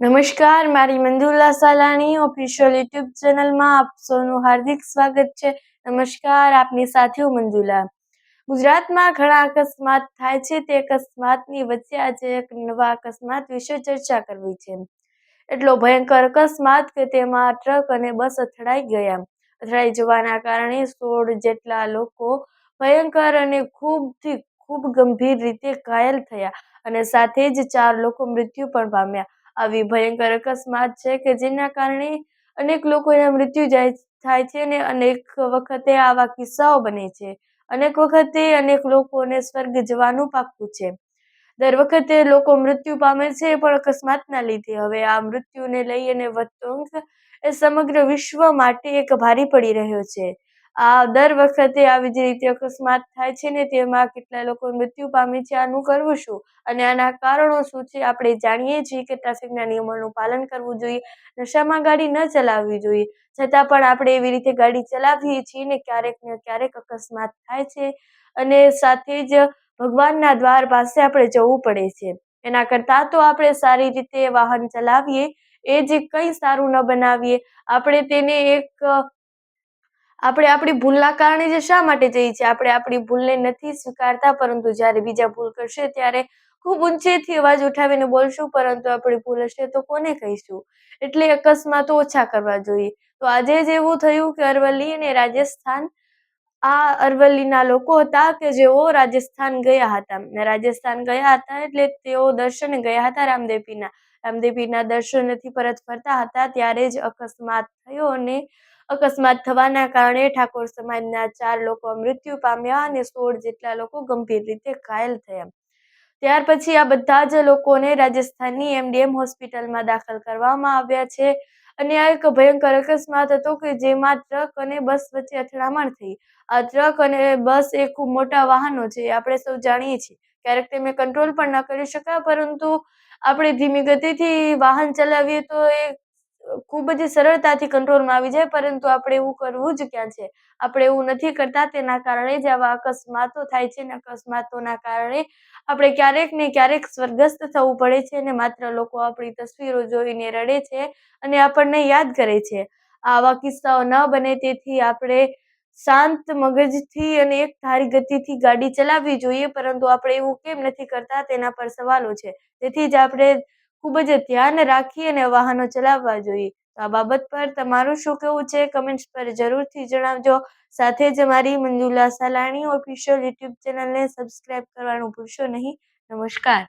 નમસ્કાર, મારી મંદુલા Salani official YouTube ચેનલમાં આપ સૌનું હાર્દિક સ્વાગત છે. નમસ્કાર, આપની સાથે હું મંજુલા. ગુજરાતમાં ઘણા અકસ્માત થાય છે, તે અકસ્માતની વચ્ચે આજે એક નવા અકસ્માત વિશે ચર્ચા કરવી છે. એટલો ભયંકર અકસ્માત કે તેમાં ટ્રક અને બસ અથડાઈ ગયા. અથડાઈ જવાના કારણે સોળ જેટલા લોકો ભયંકર અને ખૂબથી ખૂબ ગંભીર રીતે ઘાયલ થયા અને સાથે જ ચાર લોકો મૃત્યુ પણ પામ્યા. આવી ભયંકર અકસ્માત છે કે જેના કારણે અનેક લોકોના મૃત્યુ જાય, થાય છે અને અનેક વખતે આવા કિસ્સાઓ બને છે. અનેક વખતે અનેક લોકોને સ્વર્ગ જવાનું પાક્કું છે. દર વખતે લોકો મૃત્યુ પામે છે પણ અકસ્માતના લીધે. હવે આ મૃત્યુને લઈ અને વધતો એ સમગ્ર વિશ્વ માટે એક ભારી પડી રહ્યો છે. આ દર વખતે આવી જ રીતે અકસ્માત થાય છે ને તેમાં કેટલા લોકો મૃત્યુ પામે છે, આનું કરવું શું? અને આના કારણો શું છે? આપણે જાણીએ છીએ કે ટ્રાફિકના નિયમોનું પાલન કરવું જોઈએ, નશામાં ગાડી ન ચલાવવી જોઈએ. છતાં પણ આપણે એવી રીતે ગાડી ચલાવીએ છીએ ને ક્યારેક ને ક્યારેક અકસ્માત થાય છે અને સાથે જ ભગવાનના દ્વાર પાસે આપણે જવું પડે છે. એના કરતાં તો આપણે સારી રીતે વાહન ચલાવીએ, એ જે કંઈ સારું ન બનાવીએ. આપણે તેને એક આપણે આપણી ભૂલના કારણે જે શા માટે જઈએ છીએ? આપણે આપણી ભૂલને નથી સ્વીકારતા, પરંતુ જ્યારે બીજા ભૂલ કરશે ત્યારે ખૂબ ઊંચેથી અવાજ ઉઠાવીને બોલશું, પરંતુ આપણી ભૂલ હશે તો કોને કહીશું? એટલે અકસ્માતો ઓછા કરવા જોઈએ. તો આજે જ એવું થયું કે અરવલ્લી અને રાજસ્થાન, આ અરવલ્લીના લોકો હતા કે જેઓ રાજસ્થાન ગયા હતા. રાજસ્થાન ગયા હતા એટલે તેઓ દર્શને ગયા હતા રામદેવીના. રામદેવીના દર્શનથી પરત ફરતા હતા, ત્યારે જ અકસ્માત થયો અને અકસ્માત થવાના કારણે ઠાકોર સમાજના ચાર લોકો મૃત્યુ પામ્યા અને સોળ જેટલા લોકો ગંભીર રીતે ઘાયલ થયા. ત્યાર પછી આ બધા જ લોકોને રાજસ્થાનની એમડીએમ હોસ્પિટલમાં દાખલ કરવામાં આવ્યા છે અને આ એક ભયંકર અકસ્માત હતો કે જેમાં ટ્રક અને બસ વચ્ચે અથડામણ થઈ. આ ટ્રક અને બસ એ ખૂબ મોટા વાહનો છે આપણે સૌ જાણીએ છીએ. ક્યારેક તેમને કંટ્રોલ પણ ન કરી શકાય, પરંતુ આપણે ધીમી ગતિથી વાહન ચલાવીએ તો એ ખૂબ જ સરળતાથી કંટ્રોલમાં આવી જાય, પરંતુ આપણે એવું કરવું જ ક્યાં છે? આપણે એવું નથી કરતા, તેના કારણે જ આવા અકસ્માતો થાય છે અને અકસ્માતોના કારણે આપણે ક્યારેક ને ક્યારેક સ્વર્ગસ્થ થવું પડે છે અને માત્ર લોકો આપણી તસવીરો જોઈને રડે છે અને આપણને યાદ કરે છે. આવા કિસ્સાઓ ન બને, તેથી આપણે શાંત મગજથી અને એક ધારી ગતિથી ગાડી ચલાવવી જોઈએ, પરંતુ આપણે એવું કેમ નથી કરતા તેના પર સવાલો છે. તેથી જ આપણે ખૂબ જ ધ્યાન રાખી અને વાહનો ચલાવવા જોઈએ. તો આ બાબત પર તમારું શું કહેવું છે? કમેન્ટ્સ પર જરૂરથી જણાવજો. સાથે જ મારી મંજુલા સાલાણી ઓફિશિયલ યુટ્યુબ ચેનલને સબસ્ક્રાઈબ કરવાનું ભૂલશો નહીં. નમસ્કાર.